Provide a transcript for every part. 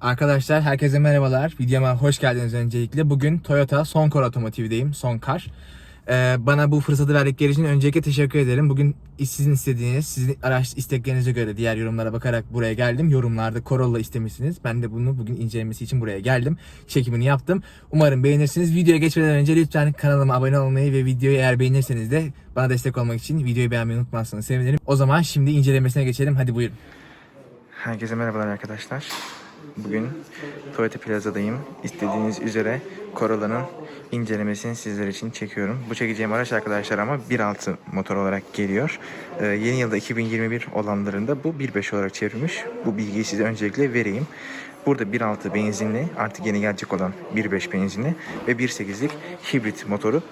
Arkadaşlar herkese merhabalar. Videoma hoş geldiniz öncelikle. Bugün Toyota Sonkar Otomotiv'deyim. Sonkar. Ee, bana bu fırsatı verdikleri için öncelikle teşekkür ederim. Bugün sizin istediğiniz, sizin araç isteklerinize göre diğer yorumlara bakarak buraya geldim. Yorumlarda Corolla istemişsiniz. Ben de bunu bugün incelemesi için buraya geldim. Çekimini yaptım. Umarım beğenirsiniz. Videoya geçmeden önce lütfen kanalıma abone olmayı ve videoyu eğer beğenirseniz de bana destek olmak için videoyu beğenmeyi unutmazsanız sevinirim. O zaman şimdi incelemesine geçelim. Hadi buyurun. Herkese merhabalar arkadaşlar. Bugün Toyota Plaza'dayım. İstediğiniz üzere Corolla'nın incelemesini sizler için çekiyorum. Bu çekeceğim araç arkadaşlar ama 1.6 motor olarak geliyor. Ee, yeni yılda 2021 olanlarında bu 1.5 olarak çevrilmiş. Bu bilgiyi size öncelikle vereyim. Burada 1.6 benzinli artık yeni gelecek olan 1.5 benzinli ve 1.8'lik hibrit motoru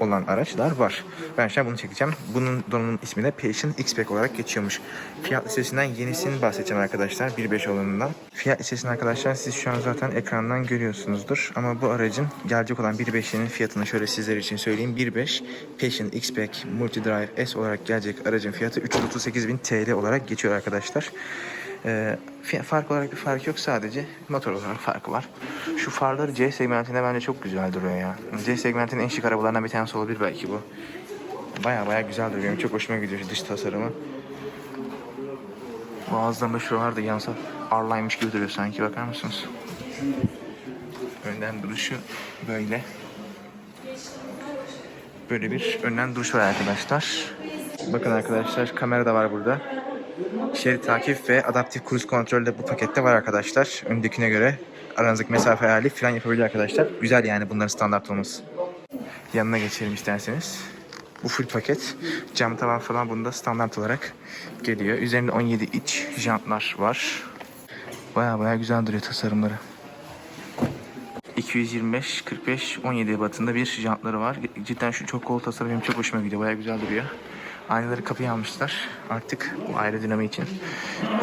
olan araçlar var. Ben an bunu çekeceğim. Bunun donanım ismi de Passion X-Pack olarak geçiyormuş. Fiyat listesinden yenisini bahsedeceğim arkadaşlar. 1.5 olanından. Fiyat listesini arkadaşlar siz şu an zaten ekrandan görüyorsunuzdur. Ama bu aracın gelecek olan 1.5'inin fiyatını şöyle sizler için söyleyeyim. 1.5 Passion X-Pack Multidrive S olarak gelecek aracın fiyatı 338.000 TL olarak geçiyor arkadaşlar. Fi- fark olarak bir fark yok sadece motor olarak farkı var. Şu farları C segmentinde bence çok güzel duruyor ya. C segmentinin en şık arabalarından bir tanesi olabilir belki bu. Baya baya güzel duruyor. Çok hoşuma gidiyor şu dış tasarımı. Boğazlarında şuralarda yansa arlaymış gibi duruyor sanki bakar mısınız? Önden duruşu böyle. Böyle bir önden duruş var arkadaşlar. Bakın arkadaşlar kamera da var burada. Şerit takip ve adaptif kruz kontrol de bu pakette var arkadaşlar. Öndekine göre aranızdaki mesafe ayarlayıp fren yapabiliyor arkadaşlar. Güzel yani bunların standart olması. Yanına geçelim isterseniz. Bu full paket. Cam tavan falan bunda standart olarak geliyor. Üzerinde 17 iç jantlar var. Baya baya güzel duruyor tasarımları. 225, 45, 17 ebatında bir jantları var. Cidden şu çok kol tasarım benim çok hoşuma gidiyor. Baya güzel duruyor. Aynaları kapıya almışlar. Artık bu aerodinami için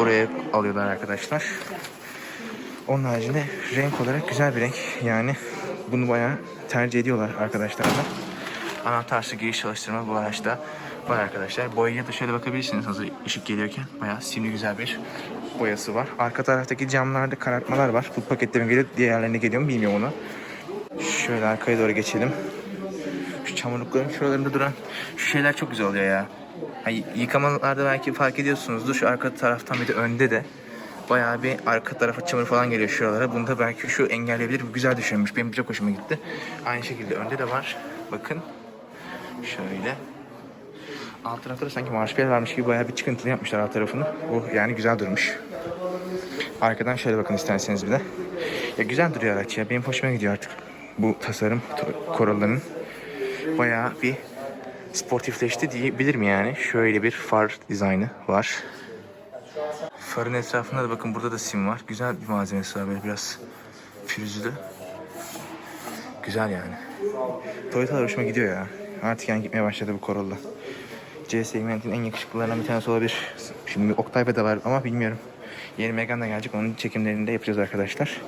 oraya alıyorlar arkadaşlar. Onun haricinde renk olarak güzel bir renk. Yani bunu bayağı tercih ediyorlar arkadaşlar da. Anahtarsız giriş çalıştırma bu araçta var arkadaşlar. Boyaya da şöyle bakabilirsiniz hazır ışık geliyorken. Bayağı simli güzel bir boyası var. Arka taraftaki camlarda karartmalar var. Bu pakette mi geliyor, diğerlerine geliyor mu bilmiyorum onu. Şöyle arkaya doğru geçelim. Şu çamurlukların şuralarında duran şu şeyler çok güzel oluyor ya. Hani yıkamalarda belki fark ediyorsunuzdur. Şu arka taraftan bir de önde de bayağı bir arka tarafa çamur falan geliyor şuralara. Bunu da belki şu engelleyebilir. Bu güzel düşünmüş. Benim çok hoşuma gitti. Aynı şekilde önde de var. Bakın. Şöyle. Alt tarafta da sanki marşpiyel varmış gibi bayağı bir çıkıntılı yapmışlar alt tarafını. Bu yani güzel durmuş. Arkadan şöyle bakın isterseniz bir de. Ya güzel duruyor araç ya. Benim hoşuma gidiyor artık bu tasarım Corolla'nın. Bayağı bir sportifleşti diyebilirim yani. Şöyle bir far dizaynı var. Farın etrafında da bakın burada da sim var. Güzel bir malzemesi var böyle biraz pürüzlü. Güzel yani. Toyota'lar hoşuma gidiyor ya. Artık yani gitmeye başladı bu Corolla. C segmentin en yakışıklılarından bir tanesi olabilir. Şimdi Octavia da var ama bilmiyorum. Yeni Megane da gelecek. Onun çekimlerini de yapacağız arkadaşlar.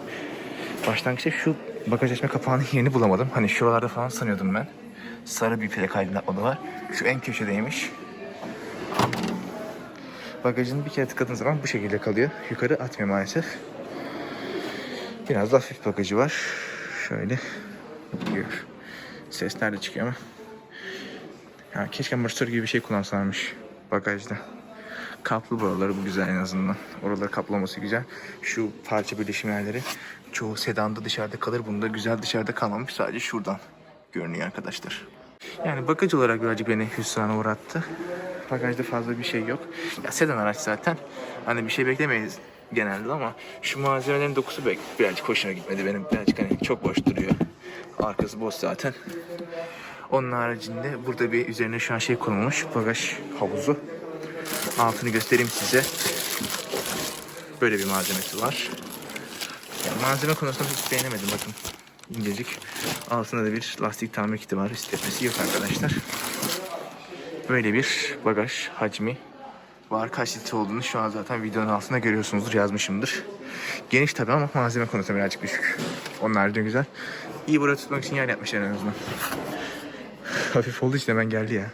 Başlangıçta şu bagaj açma kapağının yerini bulamadım. Hani şuralarda falan sanıyordum ben. Sarı bir plak aydınlatmalı var. Şu en köşedeymiş. Bagajını bir kere tıkladığın zaman bu şekilde kalıyor. Yukarı atmıyor maalesef. Biraz da hafif bagajı var. Şöyle. Gör. Sesler de çıkıyor ama. Ya keşke amortisör gibi bir şey kullansalarmış bagajda. Kaplı buraları bu güzel en azından. Oraları kaplaması güzel. Şu parça birleşimlerleri çoğu sedanda dışarıda kalır. Bunda güzel dışarıda kalmamış. Sadece şuradan görünüyor arkadaşlar. Yani bagaj olarak birazcık beni hüsrana uğrattı. Bagajda fazla bir şey yok. Ya sedan araç zaten. Hani bir şey beklemeyiz genelde ama şu malzemelerin dokusu bek- birazcık hoşuna gitmedi benim. Birazcık hani çok boş duruyor. Arkası boş zaten. Onun haricinde burada bir üzerine şu an şey konulmuş. Bagaj havuzu. Altını göstereyim size. Böyle bir malzemesi var. Yani malzeme konusunda hiç beğenemedim bakın. İncecik. Altında da bir lastik tamir kiti var. İstepesi yok arkadaşlar. Böyle bir bagaj hacmi var. Kaç litre olduğunu şu an zaten videonun altında görüyorsunuzdur. Yazmışımdır. Geniş tabii ama malzeme konusunda birazcık düşük. Onun haricinde güzel. İyi buraya tutmak için yer yapmışlar en azından. Hafif olduğu için hemen geldi ya.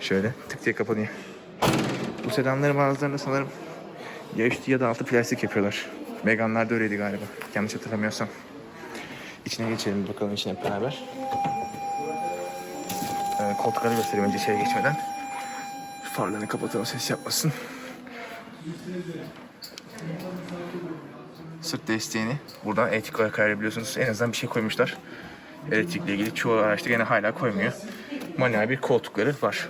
Şöyle tık diye kapanıyor. Bu sedanların bazılarında sanırım ya üstü ya da altı plastik yapıyorlar. Meganlar da öyleydi galiba. Yanlış hatırlamıyorsam. İçine geçelim bakalım içine hep beraber. Ee, koltukları göstereyim önce şeye geçmeden. Farlarını kapatalım ses yapmasın. Sırt desteğini buradan elektrik olarak ayarlayabiliyorsunuz. En azından bir şey koymuşlar. Elektrikle ilgili çoğu araçta gene hala koymuyor. Manuel bir koltukları var.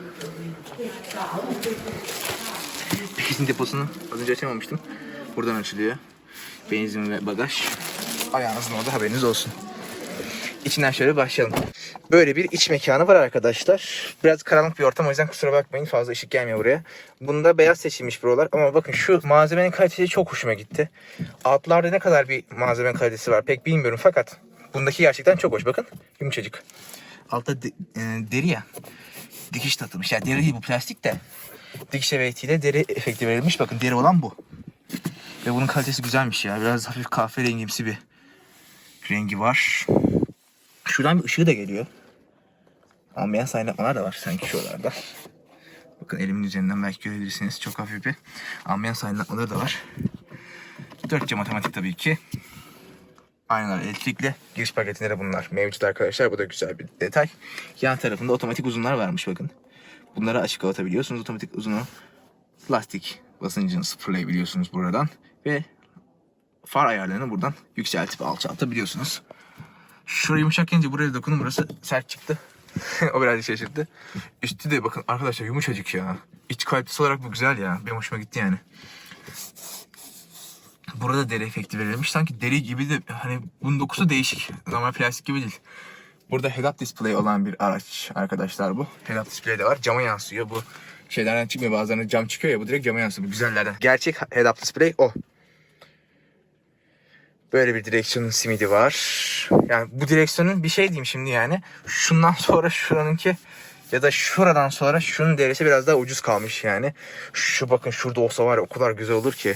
Benzin deposunu az önce açamamıştım. Buradan açılıyor. Benzin ve bagaj. Ayağınızın orada haberiniz olsun. İçinden şöyle başlayalım. Böyle bir iç mekanı var arkadaşlar. Biraz karanlık bir ortam o yüzden kusura bakmayın fazla ışık gelmiyor buraya. Bunda beyaz seçilmiş buralar ama bakın şu malzemenin kalitesi çok hoşuma gitti. Altlarda ne kadar bir malzemenin kalitesi var pek bilmiyorum fakat bundaki gerçekten çok hoş bakın yumuşacık. Altta de- e, deri ya dikiş tatılmış. Yani deri değil bu plastik de dikiş efektiyle deri efekti verilmiş. Bakın deri olan bu. Ve bunun kalitesi güzelmiş ya. Biraz hafif kahverengimsi bir rengi var. Şuradan bir ışığı da geliyor. Ambiyans aydınlatmalar da var sanki şuralarda. Bakın elimin üzerinden belki görebilirsiniz. Çok hafif bir ambiyans aydınlatmaları da var. 4C matematik tabii ki. Aynalar elektrikli. Giriş paketinde de bunlar mevcut arkadaşlar. Bu da güzel bir detay. Yan tarafında otomatik uzunlar varmış bakın. Bunları açık kapatabiliyorsunuz. Otomatik uzunu lastik basıncını sıfırlayabiliyorsunuz buradan. Ve far ayarlarını buradan yükseltip alçaltabiliyorsunuz. Şuraya yumuşak buraya dokunun burası sert çıktı. o birazcık şaşırttı. Üstü de bakın arkadaşlar yumuşacık ya. İç kalitesi olarak bu güzel ya. Benim hoşuma gitti yani. Burada deri efekti verilmiş. Sanki deri gibi de hani bunun dokusu değişik. Normal plastik gibi değil. Burada head-up display olan bir araç arkadaşlar bu. Head-up display de var. Cama yansıyor. Bu şeylerden çıkmıyor. Bazılarında cam çıkıyor ya. Bu direkt cama yansıyor. Bu güzellerden. Gerçek head-up display o. Böyle bir direksiyonun simidi var. Yani bu direksiyonun bir şey diyeyim şimdi yani. Şundan sonra şuranınki ya da şuradan sonra şunun derisi biraz daha ucuz kalmış yani. Şu bakın şurada olsa var ya o kadar güzel olur ki.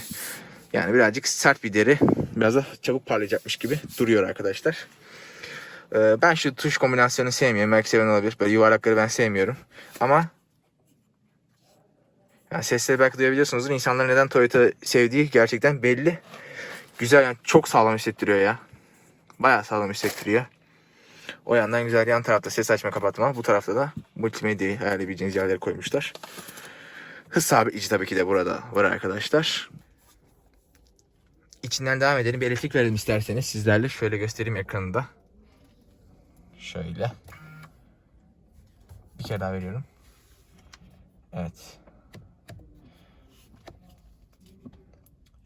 Yani birazcık sert bir deri. Biraz da çabuk parlayacakmış gibi duruyor arkadaşlar. Ee, ben şu tuş kombinasyonunu sevmiyorum. Belki seven olabilir. Böyle yuvarlakları ben sevmiyorum. Ama yani sesleri belki duyabiliyorsunuzdur. İnsanların neden Toyota sevdiği gerçekten belli. Güzel yani çok sağlam hissettiriyor ya. Bayağı sağlam hissettiriyor. O yandan güzel yan tarafta ses açma kapatma. Bu tarafta da multimedyayı ayarlayabileceğiniz yerleri koymuşlar. Hız sabitleyici tabii ki de burada var arkadaşlar. İçinden devam edelim. Bir elektrik verelim isterseniz sizlerle. Şöyle göstereyim ekranında. Şöyle. Bir kere daha veriyorum. Evet.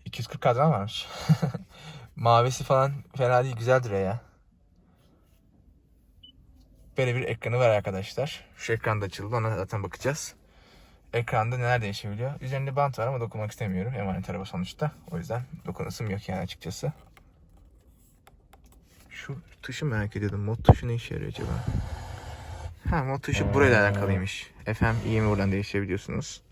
240 kadran varmış. Mavisi falan fena değil. Güzel duruyor ya. Böyle bir ekranı var arkadaşlar. Şu ekranda açıldı. Ona zaten bakacağız. Ekranda neler değişebiliyor? Üzerinde bant var ama dokunmak istemiyorum. Emanet araba sonuçta. O yüzden dokunasım yok yani açıkçası. Şu tuşu merak ediyordum. Mod tuşu ne işe yarıyor acaba? Ha mod tuşu burayla alakalıymış. FM, iyi mi buradan değiştirebiliyorsunuz.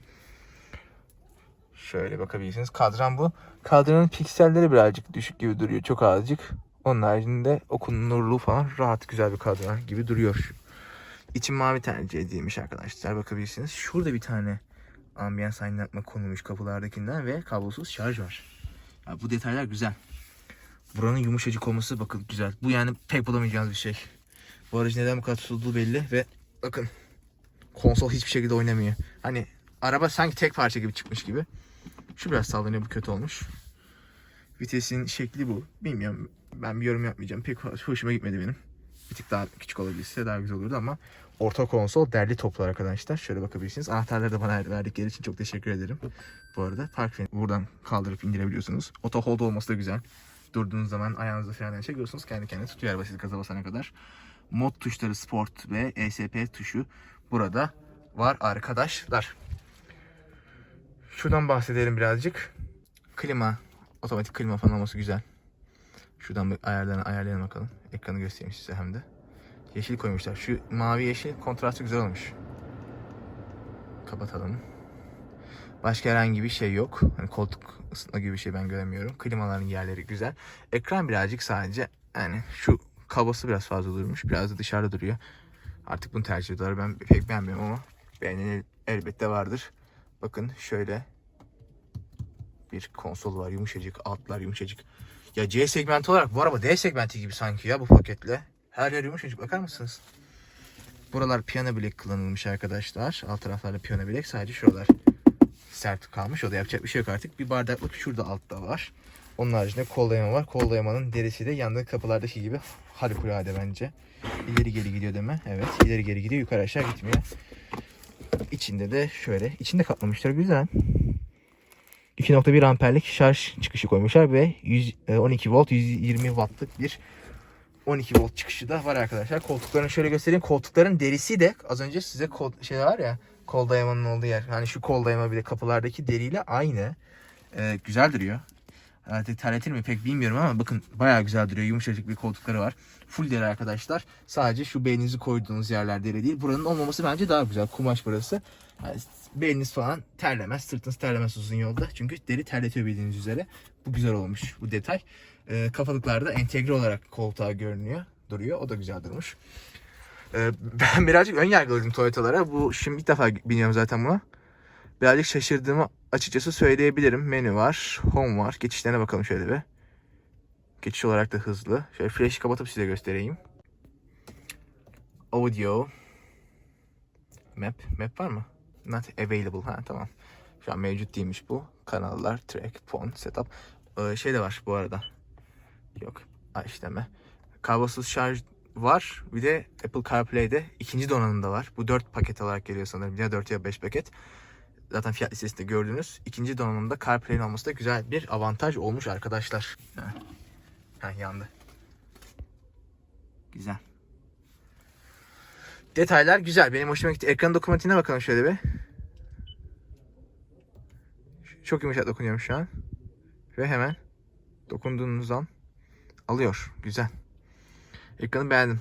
Şöyle bakabilirsiniz. Kadran bu. Kadranın pikselleri birazcık düşük gibi duruyor. Çok azıcık. Onun haricinde okunurluğu falan rahat güzel bir kadran gibi duruyor. İçim mavi tercih edilmiş arkadaşlar. Bakabilirsiniz. Şurada bir tane ambiyans aydınlatma konulmuş kapılardakinden ve kablosuz şarj var. Ya bu detaylar güzel. Buranın yumuşacık olması bakın güzel. Bu yani pek bulamayacağınız bir şey. Bu aracı neden bu kadar tutulduğu belli ve bakın konsol hiçbir şekilde oynamıyor. Hani araba sanki tek parça gibi çıkmış gibi. Şu biraz sallanıyor bu kötü olmuş. Vitesin şekli bu. Bilmiyorum ben bir yorum yapmayacağım. Pek hoşuma gitmedi benim. Bir tık daha küçük olabilse daha güzel olurdu ama orta konsol derli toplu arkadaşlar. Şöyle bakabilirsiniz. Anahtarları da bana verdikleri için çok teşekkür ederim. Bu arada park freni buradan kaldırıp indirebiliyorsunuz. Auto hold olması da güzel. Durduğunuz zaman ayağınızı frenden çekiyorsunuz. Kendi kendine tutuyor araba gaza basana kadar. Mod tuşları Sport ve ESP tuşu burada var arkadaşlar. Şuradan bahsedelim birazcık. Klima, otomatik klima falan olması güzel. Şuradan bir ayarlarını ayarlayalım bakalım. Ekranı göstereyim size hem de. Yeşil koymuşlar. Şu mavi yeşil kontrastı güzel olmuş. Kapatalım. Başka herhangi bir şey yok. Hani koltuk ısıtma gibi bir şey ben göremiyorum. Klimaların yerleri güzel. Ekran birazcık sadece yani şu kablosu biraz fazla durmuş. Biraz da dışarıda duruyor. Artık bunu tercih ediyorlar. Ben pek beğenmiyorum ama beğenen elbette vardır. Bakın şöyle bir konsol var. Yumuşacık. Altlar yumuşacık. Ya C segmenti olarak bu araba D segmenti gibi sanki ya bu paketle. Her yer yumuşacık. Bakar mısınız? Buralar piyano bilek kullanılmış arkadaşlar. Alt taraflarda piyano bilek. Sadece şuralar sert kalmış. O da yapacak bir şey yok artık. Bir bardaklık şurada altta var. Onun haricinde kol dayama var. Kol dayamanın derisi de yandığı kapılardaki gibi harikulade bence. İleri geri gidiyor deme. Evet. ileri geri gidiyor. Yukarı aşağı gitmiyor. İçinde de şöyle. içinde kaplamışlar. Güzel. 2.1 amperlik şarj çıkışı koymuşlar ve 100, e, 12 volt 120 wattlık bir 12 volt çıkışı da var arkadaşlar. Koltuklarını şöyle göstereyim. Koltukların derisi de az önce size kol, şey var ya kol dayamanın olduğu yer. Hani şu kol dayama bile kapılardaki deriyle aynı. Ee, güzel duruyor. Evet, terletir mi pek bilmiyorum ama bakın bayağı güzel duruyor. Yumuşacık bir koltukları var. Full deri arkadaşlar. Sadece şu beyninizi koyduğunuz yerler deri değil. Buranın olmaması bence daha güzel. Kumaş burası. Yani beyniniz falan terlemez. Sırtınız terlemez uzun yolda. Çünkü deri terletiyor bildiğiniz üzere. Bu güzel olmuş bu detay. Ee, kafalıklarda entegre olarak koltuğa görünüyor. Duruyor. O da güzel durmuş. Ee, ben birazcık ön yargılıydım Toyota'lara. Bu şimdi ilk defa biniyorum zaten buna. Birazcık şaşırdığımı açıkçası söyleyebilirim. Menü var, home var. Geçişlerine bakalım şöyle bir. Geçiş olarak da hızlı. Şöyle flash'ı kapatıp size göstereyim. Audio. Map. Map var mı? Not available. Ha tamam. Şu an mevcut değilmiş bu. Kanallar, track, phone, setup. Ee, şey de var bu arada. Yok. Ha, işleme. Kablosuz şarj var. Bir de Apple CarPlay'de ikinci donanımda var. Bu 4 paket olarak geliyor sanırım. Ya 4 ya 5 paket. Zaten fiyat listesinde gördünüz. İkinci donanımda CarPlay'in olması da güzel bir avantaj olmuş arkadaşlar. Ha, yandı. Güzel. Detaylar güzel. Benim hoşuma gitti. Ekran dokumentiğine bakalım şöyle bir. Çok yumuşak dokunuyorum şu an. Ve hemen dokunduğunuz an alıyor. Güzel. Ekranı beğendim.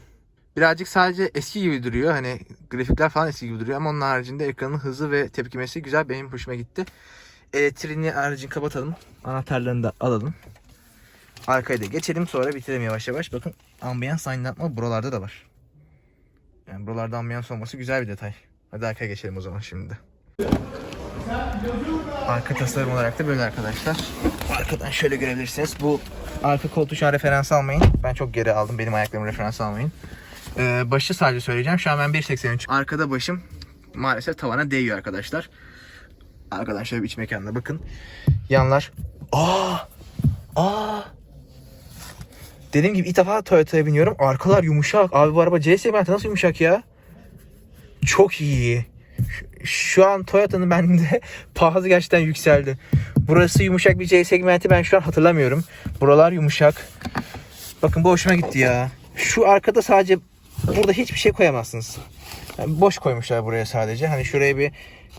Birazcık sadece eski gibi duruyor. Hani grafikler falan eski gibi duruyor ama onun haricinde ekranın hızı ve tepkimesi güzel. Benim hoşuma gitti. Elektriğini aracın kapatalım. Anahtarlarını da alalım. Arkaya da geçelim sonra bitirelim yavaş yavaş. Bakın ambiyans aydınlatma buralarda da var. Yani buralarda ambiyans olması güzel bir detay. Hadi arkaya geçelim o zaman şimdi. Arka tasarım olarak da böyle arkadaşlar. Arkadan şöyle görebilirsiniz. Bu arka koltuğu referans almayın. Ben çok geri aldım. Benim ayaklarımı referans almayın. Ee, başı sadece söyleyeceğim. Şu an ben 1.83. Arkada başım maalesef tavana değiyor arkadaşlar. Arkadan şöyle bir iç mekanda bakın. Yanlar. Aa! Aa! Dediğim gibi ilk defa Toyota'ya biniyorum. Arkalar yumuşak. Abi bu araba C segmenti nasıl yumuşak ya? Çok iyi. Şu an Toyota'nın bende pahası gerçekten yükseldi. Burası yumuşak bir C segmenti ben şu an hatırlamıyorum. Buralar yumuşak. Bakın bu hoşuma gitti ya. Şu arkada sadece burada hiçbir şey koyamazsınız. Yani boş koymuşlar buraya sadece. Hani şuraya bir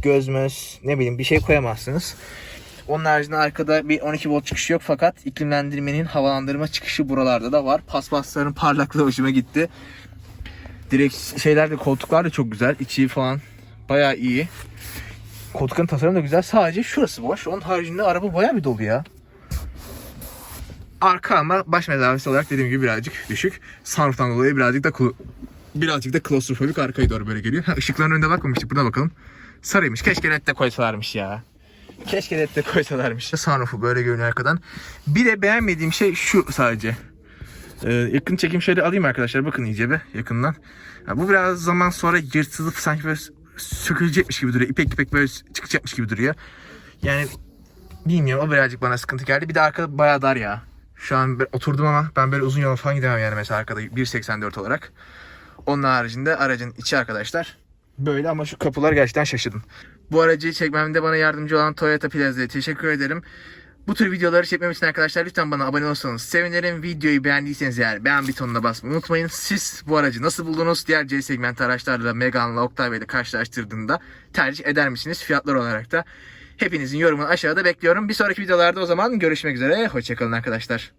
göz ne bileyim bir şey koyamazsınız. Onun haricinde arkada bir 12 volt çıkışı yok fakat iklimlendirmenin havalandırma çıkışı buralarda da var. Paspasların parlaklığı hoşuma gitti. Direkt şeyler de koltuklar da çok güzel. İçi falan bayağı iyi. Koltukların tasarımı da güzel. Sadece şurası boş. Onun haricinde araba bayağı bir dolu ya. Arka ama baş mesafesi olarak dediğim gibi birazcık düşük. Sunroof'tan dolayı birazcık da birazcık da klostrofobik arkaya doğru böyle geliyor. Ha, ışıkların önünde bakmamıştık. Buradan bakalım. Sarıymış. Keşke led koysalarmış ya. Keşke led de koysalarmış. Sunroof'u böyle görünüyor arkadan. Bir de beğenmediğim şey şu sadece. Ee, yakın çekim şöyle alayım arkadaşlar. Bakın iyice bir yakından. Ya bu biraz zaman sonra yırtılıp sanki böyle sökülecekmiş gibi duruyor. İpek ipek böyle çıkacakmış gibi duruyor. Yani bilmiyorum o birazcık bana sıkıntı geldi. Bir de arkada bayağı dar ya. Şu an oturdum ama ben böyle uzun yola falan gidemem yani mesela arkada 1.84 olarak. Onun haricinde aracın içi arkadaşlar böyle ama şu kapılar gerçekten şaşırdım. Bu aracı çekmemde bana yardımcı olan Toyota Plaza'ya teşekkür ederim. Bu tür videoları çekmem için arkadaşlar lütfen bana abone olsanız sevinirim. Videoyu beğendiyseniz eğer beğen butonuna basmayı unutmayın. Siz bu aracı nasıl buldunuz? Diğer C segment araçlarla Megane'la Octavia ile karşılaştırdığında tercih eder misiniz? Fiyatlar olarak da hepinizin yorumunu aşağıda bekliyorum. Bir sonraki videolarda o zaman görüşmek üzere. Hoşçakalın arkadaşlar.